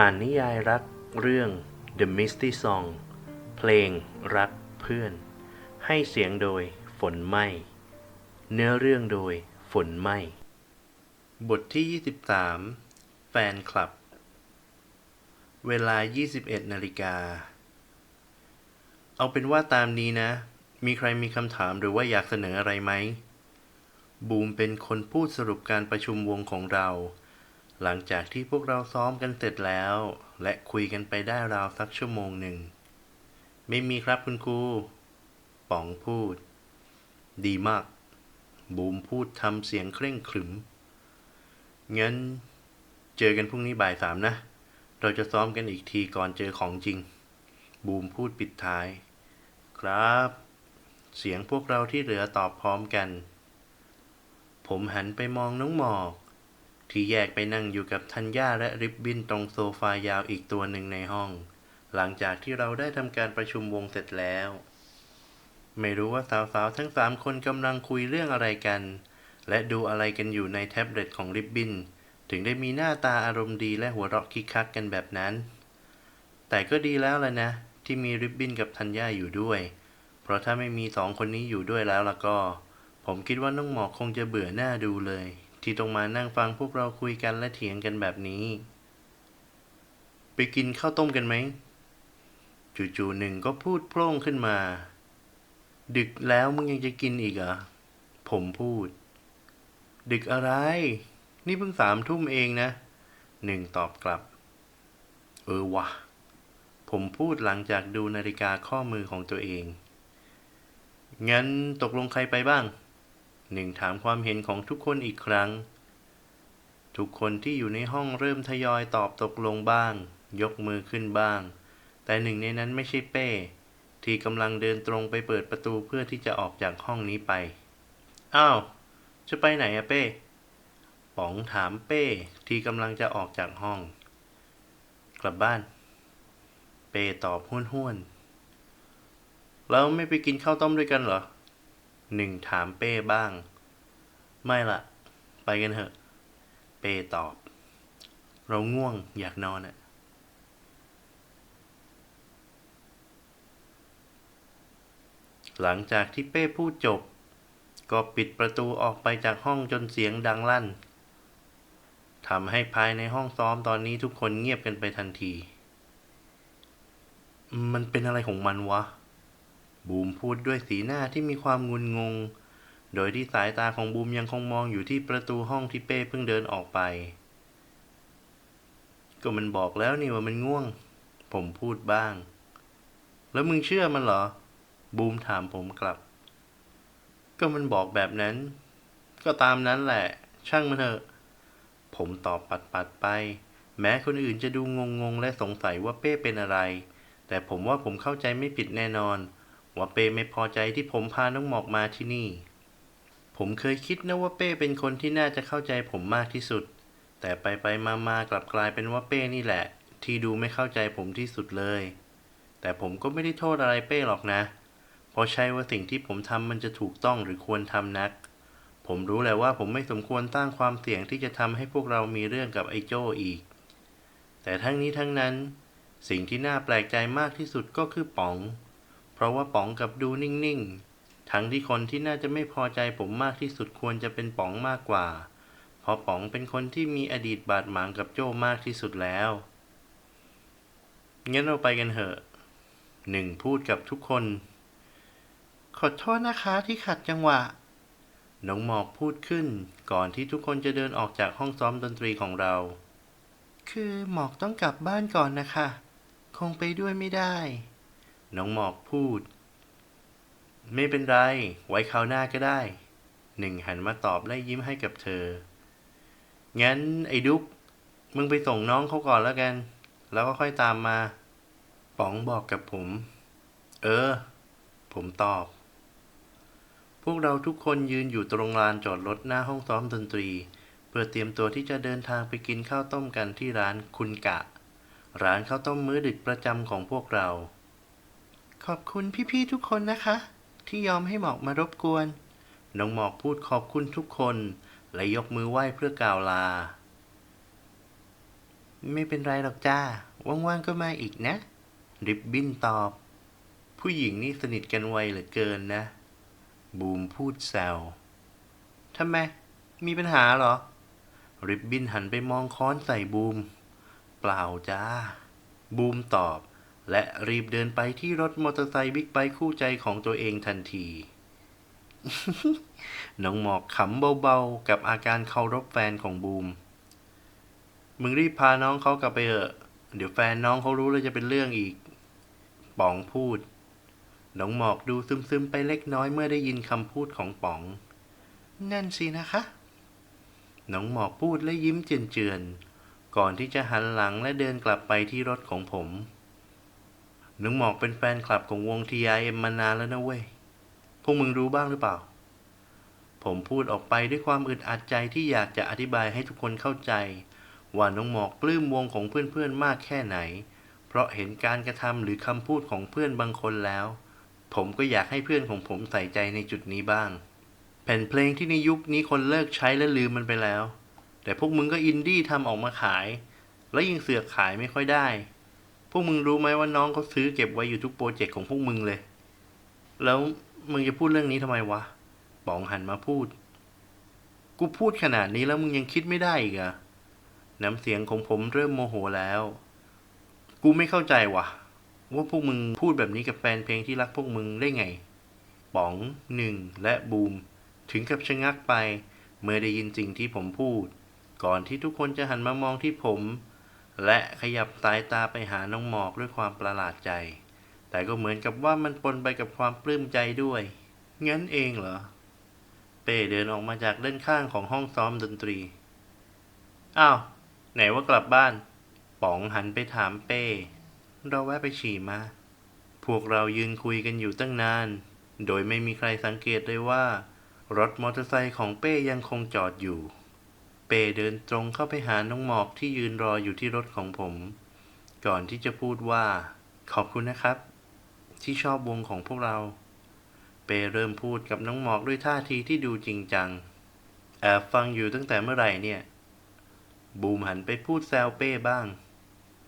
อ่านนิยายรักเรื่อง The Misty Song เพลงรักเพื่อน ให้เสียงโดยฝนไหมเนื้อเรื่องโดยฝนไหมบทที่ 23 แฟนคลับ เวลา 21 นาฬิกา เอาเป็นว่าตามนี้นะ มีใครมีคำถามหรือว่าอยากเสนออะไรไหม บูมเป็นคนพูดสรุปการประชุมวงของเรา หลังจากที่พวกเราซ้อมกันเสร็จแล้ว และคุยกันไปได้ราวสักชั่วโมงหนึ่ง ไม่มีครับคุณครู ป๋องพูด ดีมาก บูมพูดทำเสียงเคร่งขรึม งั้น เจอกันพรุ่งนี้บ่ายสามนะ เราจะซ้อมกันอีกทีก่อนเจอของจริง บูมพูดปิดท้าย ครับ เสียงพวกเราที่เหลือตอบพร้อมกัน ผมหันไปมองน้องหมอก ที่แยกไปนั่งอยู่กับธัญญาและริบบินตรงโซฟายาวอีกตัวหนึ่งในห้อง หลังจากที่เราได้ทำการประชุมวงเสร็จแล้ว ไม่รู้ว่าสาวๆทั้งสามคนกำลังคุยเรื่องอะไรกัน และดูอะไรกันอยู่ในแท็บเล็ตของริบบินถึงได้มีหน้าตาอารมณ์ดีและหัวเราะคิกคักกันแบบนั้น แต่ก็ดีแล้วล่ะนะ ที่มีริบบินกับธัญญาอยู่ด้วย เพราะถ้าไม่มีสองคนนี้อยู่ด้วยแล้วล่ะก็ ผมคิดว่าน้องหมอกคงจะเบื่อหน้าดูเลย ที่ต้องมานั่งฟังพวกเราคุยกันและเถียงกันแบบนี้ ไปกินข้าวต้มกันไหม จู่ๆหนึ่งก็พูดโพร่งขึ้นมา ดึกแล้วมึงยังจะกินอีกเหรอ ผมพูด ดึกอะไร นี่เพิ่งสามทุ่มเองนะ หนึ่งตอบกลับ เออวะ ผมพูดหลังจากดูนาฬิกาข้อมือของตัวเอง งั้นตกลงใครไปบ้าง หนึ่งถามความเห็นของทุกคนอีกครั้ง ทุกคนที่อยู่ในห้องเริ่มทยอยตอบตกลงบ้าง ยกมือขึ้นบ้าง แต่หนึ่งในนั้นไม่ใช่เป้ ที่กำลังเดินตรงไปเปิดประตูเพื่อที่จะออกจากห้องนี้ไป อ้าว จะไปไหนอะเป้ป๋องถามเป้ที่กำลังจะออกจากห้อง กลับบ้าน เป้ตอบห้วนๆแล้วไม่ไปกินข้าวต้มด้วยกันเหรอ หนึ่งถามเป้บ้าง ไม่ละไปกันเถอะ เป้ตอบ เราง่วงอยากนอนอะหลังจากที่เป้พูดจบ ก็ปิดประตูออกไปจากห้องจนเสียงดังลั่นทำให้ภายในห้องซ้อมตอนนี้ทุกคนเงียบกันไปทันที มันเป็นอะไรของมันวะ บูมพูดด้วยสีหน้าที่มีความงุนงง โดยที่สายตาของบูมยังคงมองอยู่ที่ประตูห้องที่เป้เพิ่งเดินออกไป ก็มันบอกแล้วนี่ว่ามันง่วง ผมพูดบ้าง แล้วมึงเชื่อมันเหรอ บูมถามผมกลับ ก็มันบอกแบบนั้น ก็ตามนั้นแหละ ช่างมันเถอะ ผมตอบปัดปัดๆไป แม้คนอื่นจะดูงงงและสงสัยว่าเป้เป็นอะไร แต่ผมว่าผมเข้าใจไม่ผิดแน่นอน ว่าเป้ไม่พอใจที่ผมพาน้องหมอกมาที่นี่ ผมเคยคิดนะว่าเป้เป็นคนที่น่าจะเข้าใจผมมากที่สุด แต่ไปไปมามากลับกลายเป็นว่าเป้นี่แหละ ที่ดูไม่เข้าใจผมที่สุดเลย แต่ผมก็ไม่ได้โทษอะไรเป้หรอกนะ เพราะใช่ว่าสิ่งที่ผมทำมันจะถูกต้องหรือควรทำนัก ผมรู้แหละว่าผมไม่สมควรสร้างความเสี่ยงที่จะทำให้พวกเรามีเรื่องกับไอ้โจอีก แต่ทั้งนี้ทั้งนั้น สิ่งที่น่าแปลกใจมากที่สุดก็คือป๋อง เพราะว่าป๋องกับดูนิ่งๆ ทั้งที่คนที่น่าจะไม่พอใจผมมากที่สุดควรจะเป็นป๋องมากกว่า เพราะป๋องเป็นคนที่มีอดีตบาดหมางกับโจ้มากที่สุดแล้ว งั้นเราไปกันเถอะหนึ่งพูดกับทุกคน ขอโทษนะคะที่ขัดจังหวะ น้องหมอกพูดขึ้น ก่อนที่ทุกคนจะเดินออกจากห้องซ้อมดนตรีของเรา คือหมอกต้องกลับบ้านก่อนนะคะ คงไปด้วยไม่ได้ น้องหมอกพูด ไม่เป็นไร ไว้คราวหน้าก็ได้ หนึ่งหันมาตอบและยิ้มให้กับเธอ งั้นไอ้ดุ๊ก มึงไปส่งน้องเขาก่อนแล้วกัน แล้วก็ค่อยตามมา ป๋องบอกกับผม เออ ผมตอบ พวกเราทุกคนยืนอยู่ตรงลานจอดรถหน้าห้องซ้อมดนตรี เพื่อเตรียมตัวที่จะเดินทางไปกินข้าวต้มกันที่ร้านคุณกะ ร้านข้าวต้มมื้อดึกประจำของพวกเรา ขอบคุณพี่ๆทุกคนนะคะ ที่ยอมให้หมอกมารบกวน น้องหมอกพูดขอบคุณทุกคน และยกมือไหว้เพื่อกล่าวลา ไม่เป็นไรหรอกจ้า ว่างๆก็มาอีกนะ ริบบิ้นตอบ ผู้หญิงนี่สนิทกันไวเหลือเกินนะ บูมพูดแซวทำไม มีปัญหาเหรอ ริบบิ้นหันไปมองค้อนใส่บูม เปล่าจ้า บูมตอบ และรีบเดินไปที่รถมอเตอร์ไซค์บิ๊กไบค์คู่ใจของตัวเองทันที น้องหมอกขำเบาๆ กับอาการเคารพแฟนของบูม มึงรีบพาน้องเขากลับไปเถอะ เดี๋ยวแฟนน้องเขารู้แล้วจะเป็นเรื่องอีก ป๋องพูด น้องหมอกดูซึมๆไปเล็กน้อยเมื่อได้ยินคำพูดของป๋อง นั่นสินะคะ น้องหมอกพูดและยิ้มเจือนๆ ก่อนที่จะหันหลังและเดินกลับไปที่รถของผม น้องหมอกเป็นแฟนคลับของวง TIM มานานแล้วนะเว้ย พวกมึงรู้บ้างหรือเปล่า ผมพูดออกไปด้วยความอึดอัดใจที่อยากจะอธิบายให้ทุกคนเข้าใจ ว่าน้องหมอกปลื้มวงของเพื่อนๆมากแค่ไหน เพราะเห็นการกระทำหรือคำพูดของเพื่อนบางคนแล้ว ผมก็อยากให้เพื่อนของผมใส่ใจในจุดนี้บ้าง แผ่นเพลงที่ในยุคนี้คนเลิกใช้และลืมมันไปแล้ว แต่พวกมึงก็อินดี้ทำออกมาขาย แล้วยังเสือกขายไม่ค่อยได้ วกมึงรู้ไหมว่าน้องเขาซื้อเก็บไว้อยู่ทุกโปรเจกต์ของพวกมึงเลย แล้วมึงจะพูดเรื่องนี้ทำไมวะป๋องหันมาพูด กูพูดขนาดนี้แล้วมึงยังคิดไม่ได้อีกเหรอะน้ำเสียงของผมเริ่มโมโหแล้ว กูไม่เข้าใจว่ะ ว่าพวกมึงพูดแบบนี้กับแฟนเพลงที่รักพวกมึงได้ไง ป๋องหนึ่งและบูม ถึงกับชะงักไป เมื่อได้ยินสิ่งที่ผมพูด ก่อนที่ทุกคนจะหันมามองที่ผม และขยับสายตาไปหาน้องหมอกด้วยความประหลาดใจ แต่ก็เหมือนกับว่ามันปนไปกับความปลื้มใจด้วย งั้นเองเหรอ เป้เดินออกมาจากด้านข้างของห้องซ้อมดนตรี อ้าว ไหนว่ากลับบ้าน ป๋องหันไปถามเป้ เราแวะไปฉี่มา พวกเรายืนคุยกันอยู่ตั้งนาน โดยไม่มีใครสังเกตเลยว่า รถมอเตอร์ไซค์ของเป้ยังคงจอดอยู่ เป้เดินตรงเข้าไปหาน้องหมอกที่ยืนรออยู่ที่รถของผม ก่อนที่จะพูดว่า ขอบคุณนะครับ ที่ชอบวงของพวกเรา เป้เริ่มพูดกับน้องหมอกด้วยท่าทีที่ดูจริงจัง แอบฟังอยู่ตั้งแต่เมื่อไหร่เนี่ย บูมหันไปพูดแซวเป้บ้าง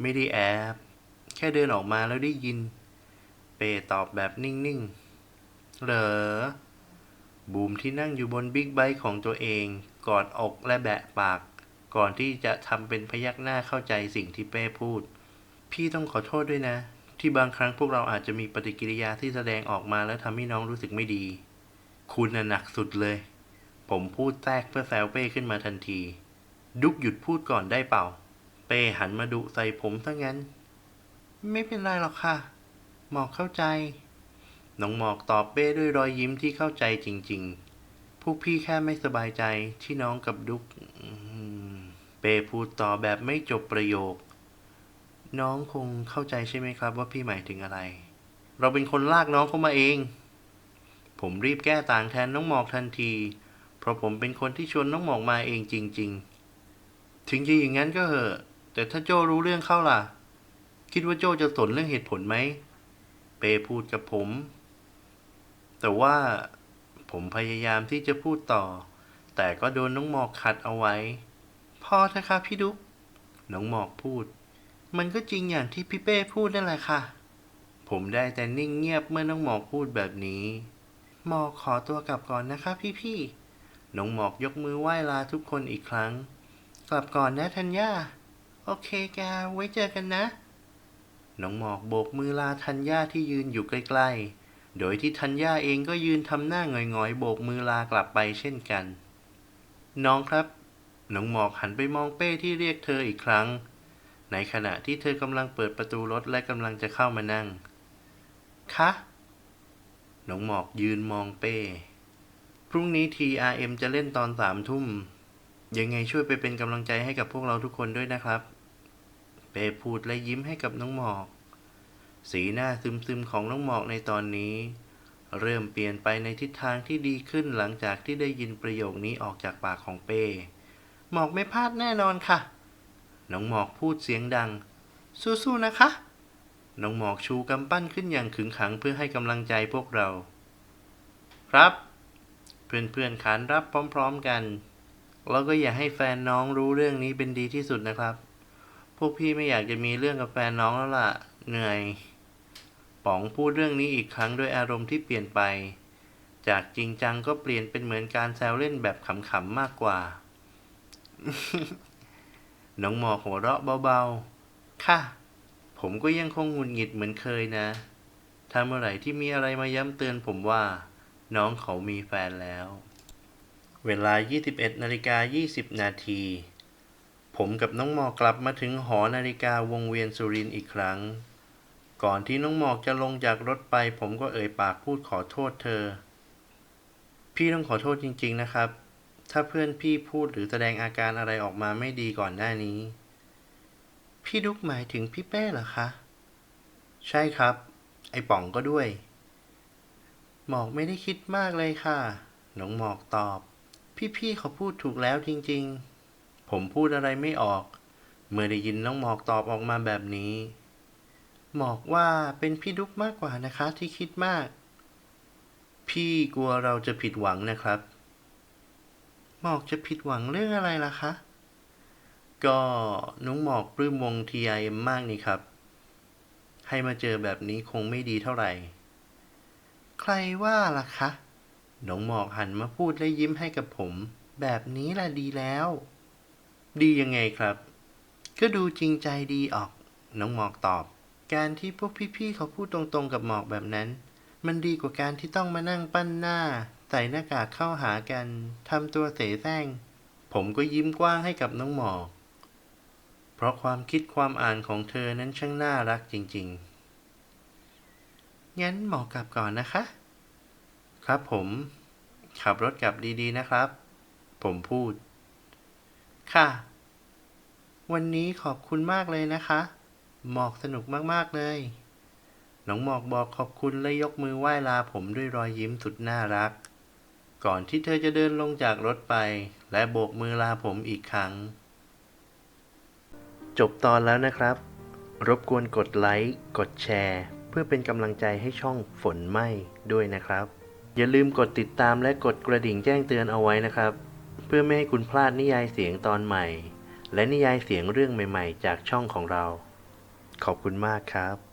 ไม่ได้แอบ แค่เดินออกมาแล้วได้ยิน เป้ตอบแบบนิ่งๆ เหรอบูมที่นั่งอยู่บนบิ๊กไบค์ของตัวเอง กอดอกและแบะปาก ก่อนที่จะทำเป็นพยักหน้าเข้าใจสิ่งที่เป้พูด พี่ต้องขอโทษด้วยนะ ที่บางครั้งพวกเราอาจจะมีปฏิกิริยาที่แสดงออกมาแล้วทำให้น้องรู้สึกไม่ดี คุณน่ะหนักสุดเลย ผมพูดแทรกเพื่อแซวเป้ขึ้นมาทันที ดุกหยุดพูดก่อนได้เปล่า เป้หันมาดุใส่ผมซะงั้น ไม่เป็นไรหรอกค่ะ หมอกเข้าใจ น้องหมอกตอบเป้ด้วยรอยยิ้มที่เข้าใจจริง ๆ พวกพี่แค่ไม่สบายใจที่น้องกับดุกเปพูดต่อแบบไม่จบประโยค น้องคงเข้าใจใช่ไหมครับ ว่าพี่หมายถึงอะไร เราเป็นคนลากน้องเข้ามาเอง ผมรีบแก้ต่างแทนน้องหมอกทันที เพราะผมเป็นคนที่ชวนน้องหมอกมาเองจริง ๆ ถึงจะอย่างนั้นก็เหอะ แต่ถ้าโจรู้เรื่องเข้าล่ะ คิดว่าโจจะสนเรื่องเหตุผลไหม เปพูดกับผม แต่ว่า ผมพยายามที่จะพูดต่อ แต่ก็โดนน้องหมอกขัดเอาไว้ พอเถอะค่ะพี่ดุ๊กน้องหมอกพูด มันก็จริงอย่างที่พี่เป้พูดนั่นแหละค่ะ ผมได้แต่นิ่งเงียบเมื่อน้องหมอกพูดแบบนี้หมอกขอตัวกลับก่อนนะคะพี่ๆน้องหมอกยกมือไหว้ลาทุกคนอีกครั้ง กลับก่อนนะธัญญาโอเคแกไว้เจอกันนะ น้องหมอกโบกมือลาธัญญาที่ยืนอยู่ใกล้ๆ โดยที่ธัญญาเองก็ยืนทำหน้าหงอยๆ โบกมือลากลับไปเช่นกัน น้องครับ น้องหมอกหันไปมองเป้ที่เรียกเธออีกครั้ง ในขณะที่เธอกำลังเปิดประตูรถและกำลังจะเข้ามานั่ง คะ น้องหมอกยืนมองเป้ พรุ่งนี้ TRM จะเล่นตอนสามทุ่ม ยังไงช่วยไปเป็นกำลังใจให้กับพวกเราทุกคนด้วยนะครับ เป้พูดและยิ้มให้กับน้องหมอก สีหน้าซึมๆของน้องหมอกในตอนนี้ เริ่มเปลี่ยนไปในทิศทางที่ดีขึ้นหลังจากที่ได้ยินประโยคนี้ออกจากปากของเป้ หมอกไม่พลาดแน่นอนค่ะ น้องหมอกพูดเสียงดัง สู้ๆนะคะ น้องหมอกชูกำปั้นขึ้นอย่างขึงขังเพื่อให้กำลังใจพวกเรา ครับ เพื่อนๆขานรับพร้อม ๆกันแล้วก็อย่าให้แฟนน้องรู้เรื่องนี้เป็นดีที่สุดนะครับ พวกพี่ไม่อยากจะมีเรื่องกับแฟนน้องแล้วล่ะ เหนื่อย ป๋องพูดเรื่องนี้อีกครั้งด้วยอารมณ์ที่เปลี่ยนไป จากจริงจังก็เปลี่ยนเป็นเหมือนการแซวเล่นแบบขำๆมากกว่า น้องหมอหัวเราะเบาๆ ค่ะ ผมก็ยังคงหงุดหงิดเหมือนเคยนะ ถ้าเมื่อไหร่ที่มีอะไรมาย้ำเตือนผมว่า น้องเขามีแฟนแล้ว เวลา 21นาฬิกา20 นาทีผมกับน้องหมอกกลับมาถึงหอนาฬิกาวงเวียนสุรินทร์อีกครั้ง ก่อนที่น้องหมอกจะลงจากรถไป ผมก็เอ่ยปากพูดขอโทษเธอ พี่ต้องขอโทษจริง ๆนะครับ ถ้าเพื่อนพี่พูดหรือแสดงอาการอะไรออกมาไม่ดีก่อนหน้านี้ พี่ดุกหมายถึงพี่เป้เหรอคะ ใช่ครับ ไอ้ป๋องก็ด้วย หมอกไม่ได้คิดมากเลยค่ะ น้องหมอกตอบ พี่ๆเขาพูดถูกแล้วจริง ๆ ผมพูดอะไรไม่ออก เมื่อได้ยินน้องหมอกตอบออกมาแบบนี้ หมอกว่าเป็นพี่ดุ๊กมากกว่านะคะที่คิดมาก พี่กลัวเราจะผิดหวังนะครับ หมอกจะผิดหวังเรื่องอะไรล่ะคะ ก็น้องหมอกปลื้มวง TIM มากนี่ครับ ให้มาเจอแบบนี้คงไม่ดีเท่าไหร่ ใครว่าล่ะคะน้องหมอกหันมาพูดและยิ้มให้กับผม แบบนี้ล่ะดีแล้ว ดียังไงครับ ก็ดูจริงใจดีออก น้องหมอกตอบ การที่พวกพี่ๆเขาพูดตรงๆกับหมอกแบบนั้น มันดีกว่าการที่ต้องมานั่งปั้นหน้า ใส่หน้ากากเข้าหากันทำตัวเสแสร้ง ผมก็ยิ้มกว้างให้กับน้องหมอก เพราะความคิดความอ่านของเธอนั้นช่างน่ารักจริงๆ งั้นหมอกกลับก่อนนะคะ ครับผม ขับรถกลับดีๆนะครับ ผมพูด ค่ะ วันนี้ขอบคุณมากเลยนะคะ หมอกสนุกมากๆเลย น้องหมอกบอกขอบคุณและยกมือไหว้ลาผมด้วยรอยยิ้มสุดน่ารัก ก่อนที่เธอจะเดินลงจากรถไป และโบกมือลาผมอีกครั้ง จบตอนแล้วนะครับ รบกวนกดไลค์ กดแชร์ เพื่อเป็นกำลังใจให้ช่องฝนไหม้ด้วยนะครับ อย่าลืมกดติดตามและกดกระดิ่งแจ้งเตือนเอาไว้นะครับ เพื่อไม่ให้คุณพลาดนิยายเสียงตอนใหม่ และนิยายเสียงเรื่องใหม่ ๆ จากช่องของเรา ขอบคุณมากครับ